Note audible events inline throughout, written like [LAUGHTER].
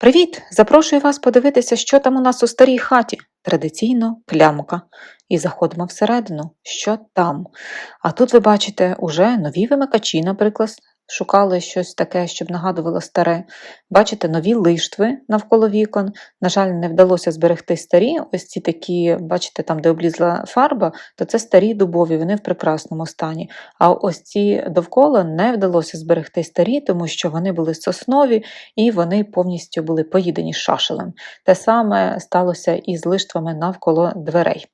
Привіт! Запрошую вас подивитися, що там у нас у старій хаті. Традиційно клямка. І заходимо всередину, що там. А тут ви бачите уже нові вимикачі, наприклад, шукали щось таке, щоб нагадувало старе. Бачите нові лиштви навколо вікон. На жаль, не вдалося зберегти старі. Ось ці такі, бачите, там, де облізла фарба, то це старі дубові, вони в прекрасному стані. А ось ці довкола не вдалося зберегти старі, тому що вони були соснові і вони повністю були поїдені шашелем. Те саме сталося і з лиштвами навколо дверей.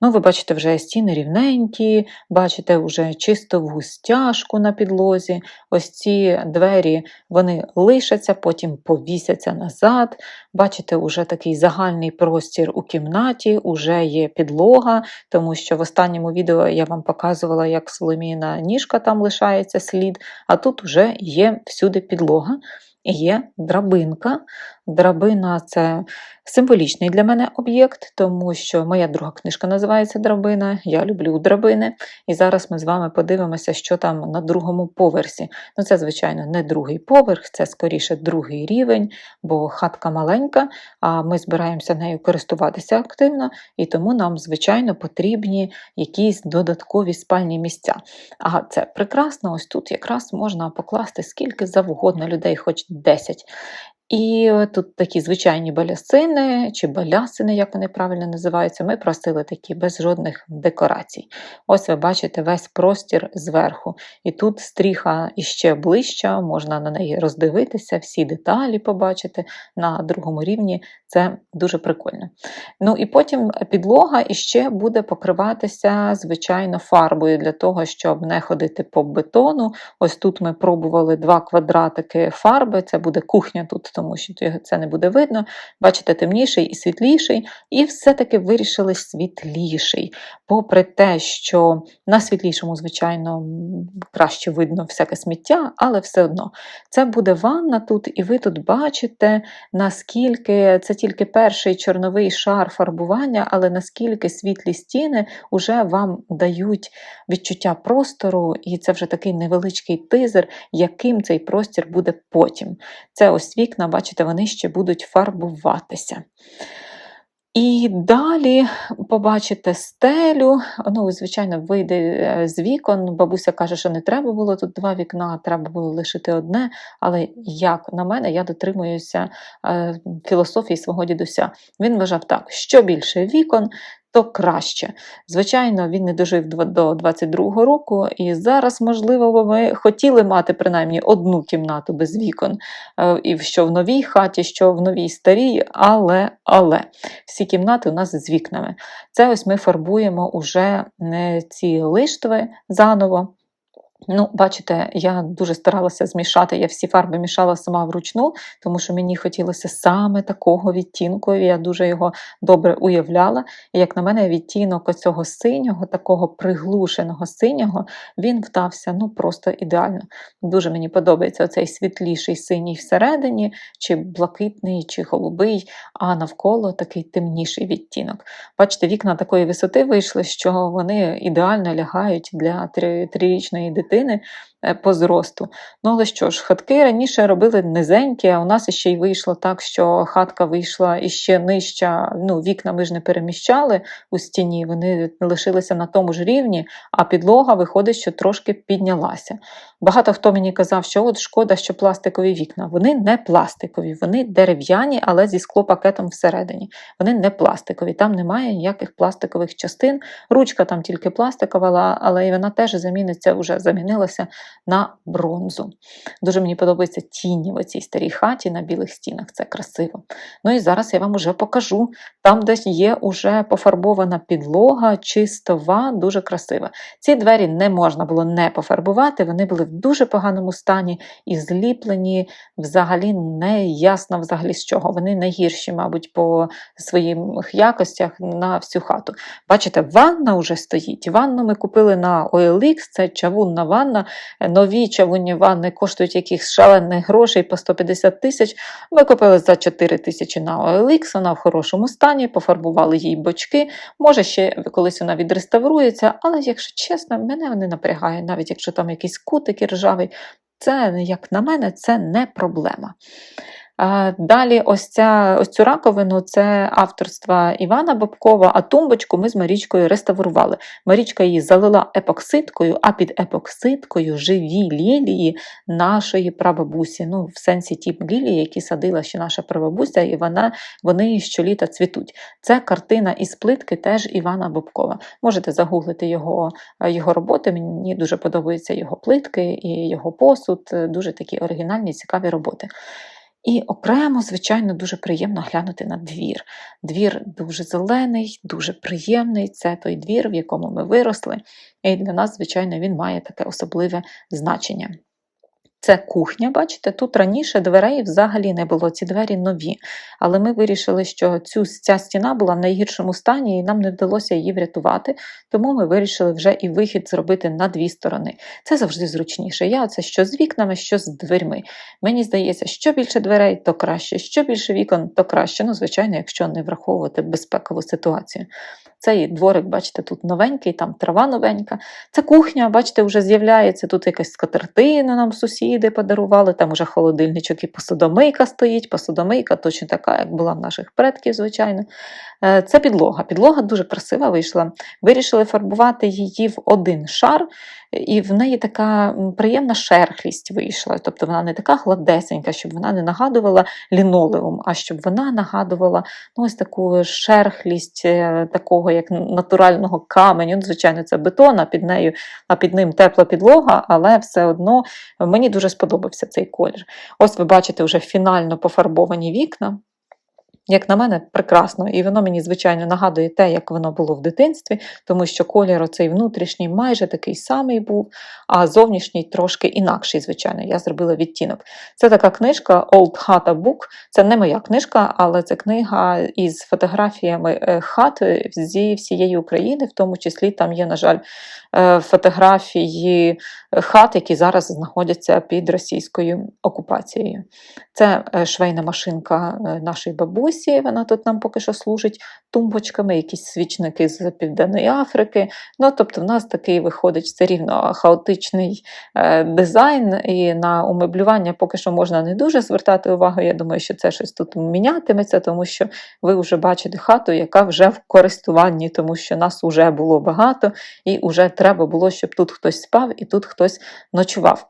Ну, ви бачите, вже стіни рівненькі, бачите вже чистову стяжку на підлозі. Ось ці двері вони лишаться, потім повісяться назад. Бачите, уже такий загальний простір у кімнаті, уже є підлога, тому що в останньому відео я вам показувала, як Соломіна ніжка там лишається слід, а тут вже є всюди підлога. Є драбинка. Драбина це символічний для мене об'єкт, тому що моя друга книжка називається Драбина. Я люблю драбини. І зараз ми з вами подивимося, що там на другому поверсі. Ну, це, звичайно, не другий поверх, це скоріше другий рівень, бо хатка маленька, а ми збираємося нею користуватися активно, і тому нам, звичайно, потрібні якісь додаткові спальні місця. А це прекрасно, ось тут якраз можна покласти скільки завгодно людей, хоч 10. І тут такі звичайні балясини чи балясини, як вони правильно називаються, ми просили такі без жодних декорацій. Ось ви бачите весь простір зверху. І тут стріха іще ближча, можна на неї роздивитися, всі деталі побачити на другому рівні. Це дуже прикольно. Ну і потім підлога іще буде покриватися, звичайно, фарбою для того, щоб не ходити по бетону. Ось тут ми пробували два квадратики фарби, це буде кухня тут тому що це не буде видно. Бачите, темніший і світліший, і все-таки вирішили світліший. Попри те, що на світлішому, звичайно, краще видно всяке сміття, але все одно це буде ванна тут, і ви тут бачите, наскільки це тільки перший чорновий шар фарбування, але наскільки світлі стіни вже вам дають відчуття простору, і це вже такий невеличкий тизер, яким цей простір буде потім. Це ось вікна бачите, вони ще будуть фарбуватися. І далі побачите стелю. Ну, звичайно, вийде е, з вікон. Бабуся каже, що не треба було тут два вікна, треба було лишити одне. Але як на мене, я дотримуюся е, філософії свого дідуся. Він вважав так: що більше вікон, то краще. Звичайно, він не дожив до 22-го року, і зараз, можливо, ми хотіли мати принаймні одну кімнату без вікон, е, і що в новій хаті, що в новій старій, але але всі кімнати у нас з вікнами. Це ось ми фарбуємо уже не ці лиштви заново. Ну, бачите, я дуже старалася змішати, я всі фарби мішала сама вручну, тому що мені хотілося саме такого відтінку, я дуже його добре уявляла. І як на мене, відтінок оцього синього, такого приглушеного синього, він вдався ну просто ідеально. Дуже мені подобається оцей світліший синій всередині, чи блакитний, чи голубий, а навколо такий темніший відтінок. Бачите, вікна такої висоти вийшли, що вони ідеально лягають для трирічної дитини дитини по зросту. Ну, але що ж, хатки раніше робили низенькі, а у нас ще й вийшло так, що хатка вийшла іще нижча, ну, вікна ми ж не переміщали у стіні, вони лишилися на тому ж рівні, а підлога виходить, що трошки піднялася. Багато хто мені казав, що от шкода, що пластикові вікна. Вони не пластикові, вони дерев'яні, але зі склопакетом всередині. Вони не пластикові, там немає ніяких пластикових частин. Ручка там тільки пластикова, але і вона теж заміниться, вже замінилася на бронзу. Дуже мені подобаються тіні в цій старій хаті на білих стінах, це красиво. Ну і зараз я вам уже покажу. Там, де є уже пофарбована підлога, чистова, дуже красива. Ці двері не можна було не пофарбувати, вони були в дуже поганому стані і зліплені, взагалі не ясно взагалі з чого. Вони найгірші, мабуть, по своїм якостях на всю хату. Бачите, ванна вже стоїть. Ванну ми купили на OLX, це чавунна ванна. Нові чавунні ванни коштують якихось шалених грошей по 150 тисяч. Ми купили за 4 тисячі на OLX, вона в хорошому стані, пофарбували їй бочки. Може, ще колись вона відреставрується, але, якщо чесно, мене не напрягає, навіть якщо там якийсь кутик такий ржавий, це, як на мене, це не проблема. Далі, ось, ця, ось цю раковину це авторства Івана Бобкова, а тумбочку ми з Марічкою реставрували. Марічка її залила епоксидкою, а під епоксидкою живі лілії нашої прабабусі. Ну, в сенсі ті лілії, які садила ще наша прабабуся, і вона, вони щоліта цвітуть. Це картина із плитки теж Івана Бобкова. Можете загуглити його, його роботи. Мені дуже подобаються його плитки і його посуд. Дуже такі оригінальні, цікаві роботи. І окремо, звичайно, дуже приємно глянути на двір. Двір дуже зелений, дуже приємний. Це той двір, в якому ми виросли. І для нас, звичайно, він має таке особливе значення. Це кухня, бачите, тут раніше дверей взагалі не було, ці двері нові. Але ми вирішили, що цю, ця стіна була в найгіршому стані, і нам не вдалося її врятувати, тому ми вирішили вже і вихід зробити на дві сторони. Це завжди зручніше. Я це що з вікнами, що з дверьми. Мені здається, що більше дверей, то краще, що більше вікон, то краще. Ну, звичайно, якщо не враховувати безпекову ситуацію. Цей дворик, бачите, тут новенький, там трава новенька. Це кухня, бачите, вже з'являється. Тут якась скатертина нам сусіди подарували, там уже холодильничок і посудомийка стоїть. Посудомийка точно така, як була в наших предків, звичайно. Е, це підлога. Підлога дуже красива вийшла. Вирішили фарбувати її в один шар, і в неї така приємна шерхлість вийшла. Тобто вона не така гладесенька, щоб вона не нагадувала лінолеум, а щоб вона нагадувала ну, ось таку шерхлість е, такого як натурального каменю. Звичайно, це бетон, а під нею, а під ним тепла підлога, але все одно мені дуже сподобався цей колір. Ось ви бачите вже фінально пофарбовані вікна. Як на мене, прекрасно, і воно мені, звичайно, нагадує те, як воно було в дитинстві, тому що колір оцей внутрішній майже такий самий був, а зовнішній трошки інакший, звичайно. Я зробила відтінок. Це така книжка Old Hata Book. Це не моя книжка, але це книга із фотографіями е, хат зі всієї України, в тому числі там є, на жаль, е, фотографії хат, які зараз знаходяться під російською окупацією. Це е, швейна машинка нашої бабусі вона тут нам поки що служить тумбочками, якісь свічники з Південної Африки. Ну, Тобто, в нас такий виходить все рівно хаотичний е, дизайн, і на умеблювання поки що можна не дуже звертати увагу. Я думаю, що це щось тут мінятиметься, тому що ви вже бачите хату, яка вже в користуванні, тому що нас вже було багато, і вже треба було, щоб тут хтось спав і тут хтось ночував.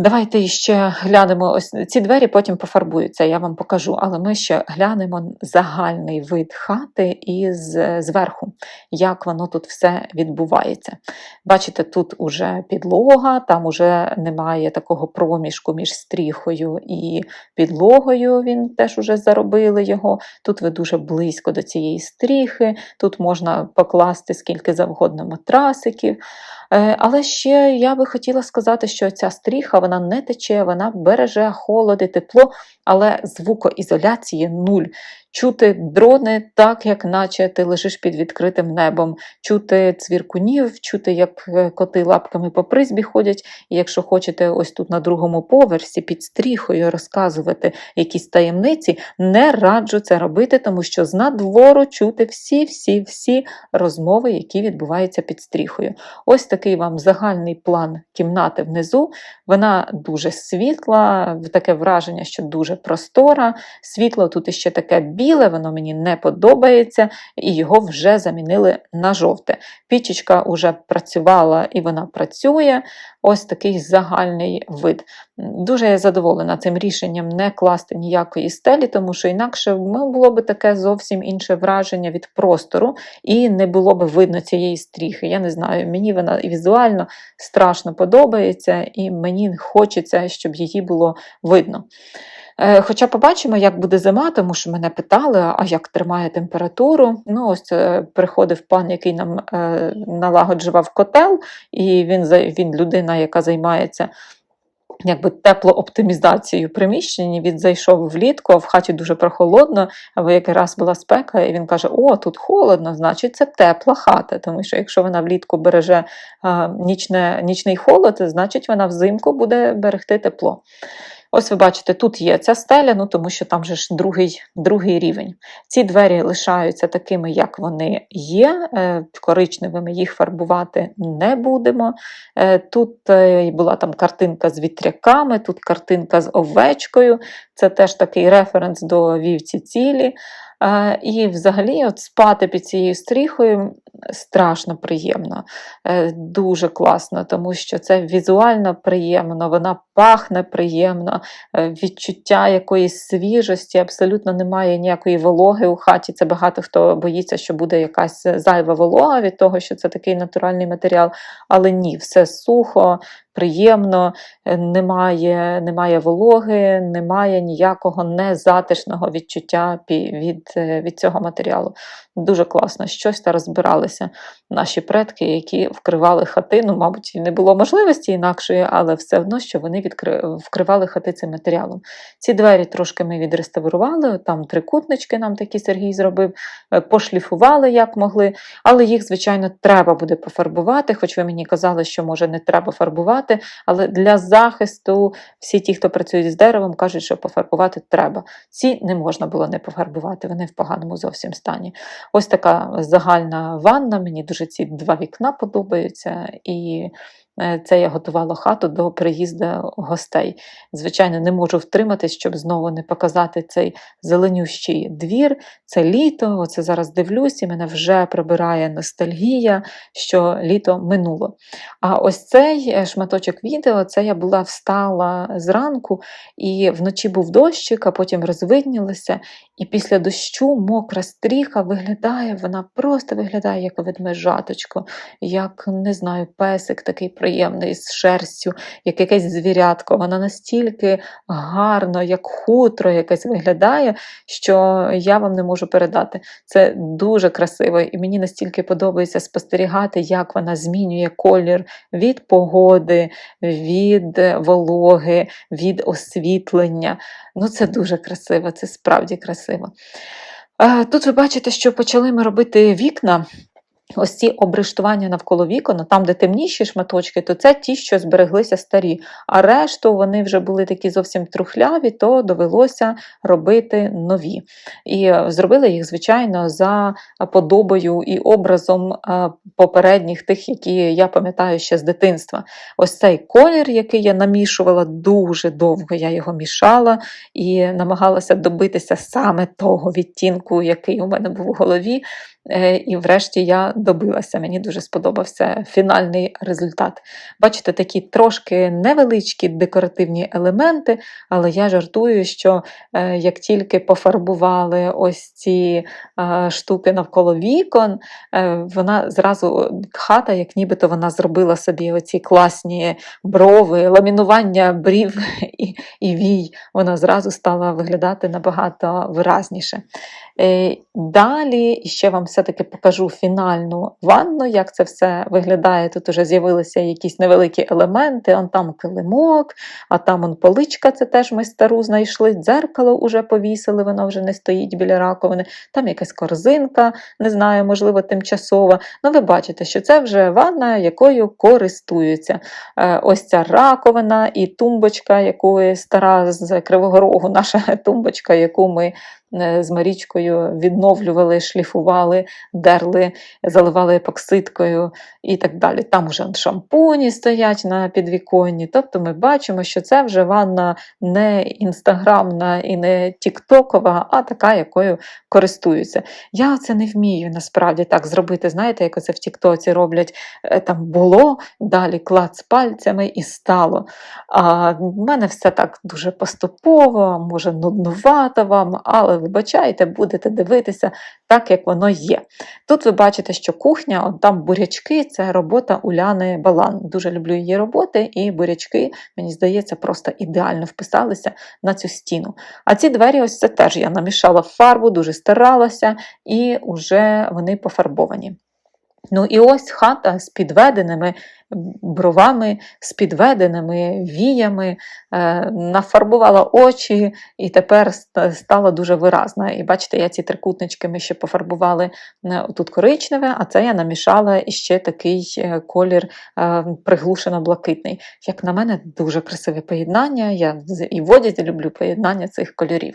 Давайте ще глянемо ось ці двері, потім пофарбуються, я вам покажу, але ми ще глянемо загальний вид хати із зверху, як воно тут все відбувається. Бачите, тут уже підлога, там уже немає такого проміжку між стріхою і підлогою, він теж уже заробили його. Тут ви дуже близько до цієї стріхи, тут можна покласти скільки завгодно матрасиків. Е, але ще я би хотіла сказати, що ця стріха вона не тече, вона береже холод і тепло, але звукоізоляції нуль. Чути дрони так, як наче ти лежиш під відкритим небом, чути цвіркунів, чути, як е, коти лапками по призбі ходять. І якщо хочете ось тут на другому поверсі під стріхою розказувати якісь таємниці, не раджу це робити, тому що з надвору чути всі-всі-всі розмови, які відбуваються під стріхою. Ось такий вам загальний план кімнати внизу. Вона дуже світла, таке враження, що дуже простора. Світло тут іще таке біле, воно мені не подобається, і його вже замінили на жовте. Пічечка вже працювала і вона працює. Ось такий загальний вид. Дуже я задоволена цим рішенням не класти ніякої стелі, тому що інакше було б таке зовсім інше враження від простору, і не було б видно цієї стріхи. Я не знаю, мені вона візуально страшно подобається, і мені хочеться, щоб її було видно. Е, хоча побачимо, як буде зима, тому що мене питали, а як тримає температуру. Ну, ось е, приходив пан, який нам е, налагоджував котел, і він він людина, яка займається. Якби теплооптимізацією приміщення, він зайшов влітку, а в хаті дуже прохолодно, або якраз була спека, і він каже: О, тут холодно, значить це тепла хата. Тому що якщо вона влітку береже а, нічне, нічний холод, значить вона взимку буде берегти тепло. Ось ви бачите, тут є ця стеля, ну тому що там же ж другий, другий рівень. Ці двері лишаються такими, як вони є. е, Коричневими їх фарбувати не будемо. Е, Тут е, була там картинка з вітряками, тут картинка з овечкою. Це теж такий референс до вівці цілі. Е, І взагалі от спати під цією стріхою страшно приємно, Е, дуже класно, тому що це візуально приємно, вона пахне приємно, е, відчуття якоїсь свіжості, абсолютно немає ніякої вологи у хаті. Це багато хто боїться, що буде якась зайва волога від того, що це такий натуральний матеріал. Але ні, все сухо, приємно, е, немає, немає вологи, немає ніякого незатишного відчуття від, е, від цього матеріалу. Дуже класно. Щось та розбиралися наші предки, які вкривали хатину. Мабуть, і не було можливості інакшої, але все одно, що вони відкри... вкривали хати цим матеріалом. Ці двері трошки ми відреставрували, там трикутнички нам такі Сергій зробив, е, пошліфували як могли, але їх, звичайно, треба буде пофарбувати, хоч ви мені казали, що може не треба фарбувати, але для захисту всі ті, хто працює з деревом, кажуть, що пофарбувати треба. Ці не можна було не пофарбувати, вони в поганому зовсім стані. Ось така загальна ванна. Мені дуже ці два вікна подобаються. І це я готувала хату до приїзду гостей. Звичайно, не можу втриматись, щоб знову не показати цей зеленющий двір. Це літо. Оце зараз дивлюсь, і мене вже прибирає ностальгія, що літо минуло. А ось цей е, шматочок відео, це я була встала зранку, і вночі був дощик, а потім розвиднілося. І після дощу мокра стріха виглядає, вона просто виглядає як ведмежаточко, як не знаю, песик такий приємний з шерстю, як якесь звірятко. Вона настільки гарно, як хутро якесь виглядає, що я вам не можу передати. Це дуже красиво, і мені настільки подобається спостерігати, як вона змінює колір від погоди, від вологи, від освітлення. Ну, це дуже красиво, це справді красиво. Тут ви бачите, що почали ми робити вікна. Ось ці обрештування навколо вікон, там, де темніші шматочки, то це ті, що збереглися старі. А решту вони вже були такі зовсім трухляві, то довелося робити нові. І е, зробили їх, звичайно, за подобою і образом е, попередніх тих, які я пам'ятаю ще з дитинства. Ось цей колір, який я намішувала дуже довго, я його мішала і намагалася добитися саме того відтінку, який у мене був у голові. Е, І врешті я добилася. Мені дуже сподобався фінальний результат. Бачите, такі трошки невеличкі декоративні елементи, але я жартую, що е, як тільки пофарбували ось ці е, штуки навколо вікон, е, вона зразу хата, як нібито вона зробила собі оці класні брови, ламінування брів [LAUGHS] і, і вій, вона зразу стала виглядати набагато виразніше. Далі ще вам все-таки покажу фінальну ванну, як це все виглядає. Тут вже з'явилися якісь невеликі елементи, он там килимок, а там он поличка, це теж ми стару знайшли, дзеркало вже повісили, воно вже не стоїть біля раковини, там якась корзинка, не знаю, можливо, тимчасова. Ну, ви бачите, що це вже ванна, якою користуються. Е, Ось ця раковина і тумбочка, яку стара з Кривого Рогу, наша [LAUGHS] тумбочка, яку ми е, з Марічкою відновлювали, шліфували, дерли, заливали епоксидкою і так далі. Там вже шампуні стоять на підвіконні. Тобто ми бачимо, що це вже ванна не інстаграмна і не тіктокова, а така, якою користуються. Я це не вмію насправді так зробити. Знаєте, як оце в Тіктоці роблять е, там було, далі клац пальцями і стало. А в мене все так дуже поступово, може нуднувато вам, але вибачайте, будете дивитися так, як воно є. Тут ви бачите, що кухня, от там бурячки це робота Уляни Балан. Дуже люблю її роботи, і бурячки, мені здається, просто ідеально вписалися на цю стіну. А ці двері, ось це теж я намішала фарбу, дуже старалася, і вже вони пофарбовані. Ну і ось хата з підведеними бровами, з підведеними віями, е, нафарбувала очі і тепер стала дуже виразна. І бачите, я ці трикутнички ми ще пофарбували тут коричневе, а це я намішала іще такий е, колір е, приглушено-блакитний. Як на мене, дуже красиве поєднання. Я і в одязі люблю поєднання цих кольорів.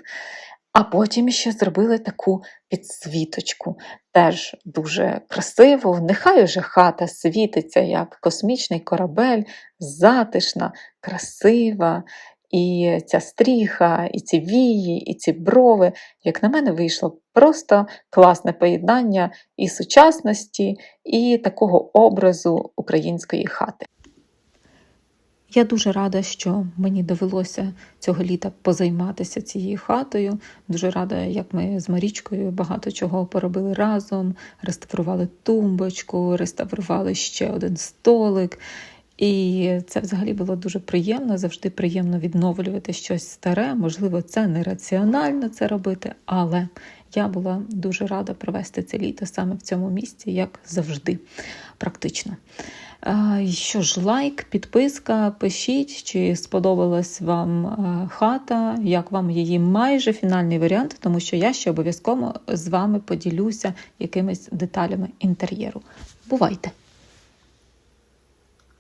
А потім ще зробили таку підсвіточку. Теж дуже красиво. Нехай уже хата світиться як космічний корабель, затишна, красива. І ця стріха, і ці вії, і ці брови, як на мене, вийшло просто класне поєднання і сучасності, і такого образу української хати. Я дуже рада, що мені довелося цього літа позайматися цією хатою. Дуже рада, як ми з Марічкою багато чого поробили разом, реставрували тумбочку, реставрували ще один столик. І це взагалі було дуже приємно. Завжди приємно відновлювати щось старе. Можливо, це не раціонально це робити, але я була дуже рада провести це літо саме в цьому місці, як завжди, практично. І Що ж, лайк, підписка, пишіть, чи сподобалась вам е, хата, як вам її майже фінальний варіант, тому що я ще обов'язково з вами поділюся якимись деталями інтер'єру. Бувайте!